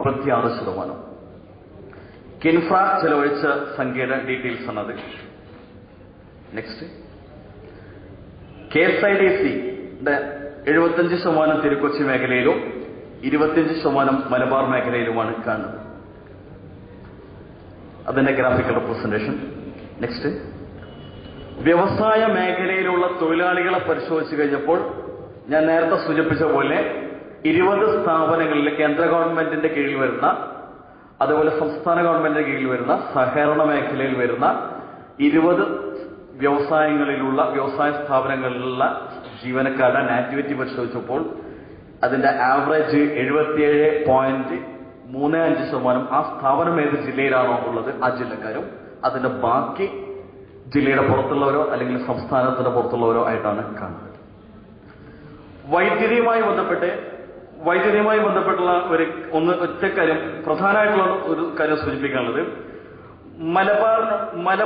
മുപ്പത്തിയാറ് ശതമാനം. കിൻഫ്ര ചെലവഴിച്ച സംഖ്യയുടെ ഡീറ്റെയിൽസ് ആണത് next K S I D സിയുടെ എഴുപത്തിയഞ്ച് ശതമാനം തിരുക്കൊച്ചി മേഖലയിലും ഇരുപത്തിയഞ്ച് ശതമാനം മലബാർ മേഖലയിലുമാണ് കാണുന്നത്. അതിന്റെ ഗ്രാഫിക്കൽ റെപ്രസെന്റേഷൻ നെക്സ്റ്റ് വ്യവസായ മേഖലയിലുള്ള തൊഴിലാളികളെ പരിശോധിച്ചു കഴിഞ്ഞപ്പോൾ ഞാൻ നേരത്തെ സൂചിപ്പിച്ച പോലെ ഇരുപത് സ്ഥാപനങ്ങളിൽ കേന്ദ്ര ഗവൺമെന്റിന്റെ കീഴിൽ വരുന്ന അതുപോലെ സംസ്ഥാന ഗവൺമെന്റിന്റെ കീഴിൽ വരുന്ന സഹകരണ മേഖലയിൽ വരുന്ന ഇരുപത് വ്യവസായങ്ങളിലുള്ള വ്യവസായ സ്ഥാപനങ്ങളിലുള്ള ജീവനക്കാരുടെ നാറ്റിവിറ്റി പരിശോധിച്ചപ്പോൾ അതിന്റെ ആവറേജ് എഴുപത്തിയേഴ് പോയിന്റ് മൂന്ന് അഞ്ച് ശതമാനം ആ സ്ഥാപനം ഏത് ജില്ലയിലാണോ ഉള്ളത് ആ ജില്ലക്കാരും അതിന്റെ ബാക്കി ജില്ലയുടെ പുറത്തുള്ളവരോ അല്ലെങ്കിൽ സംസ്ഥാനത്തിന്റെ പുറത്തുള്ളവരോ ആയിട്ടാണ് കാണുന്നത്. വൈദ്യുതിയുമായി ബന്ധപ്പെട്ട് വൈദ്യുതിയുമായി ബന്ധപ്പെട്ടുള്ള ഒരു ഒന്ന് ഒറ്റ കാര്യം പ്രധാനമായിട്ടുള്ള ഒരു കാര്യം സൂചിപ്പിക്കാനുള്ളത്. മലബാർ മല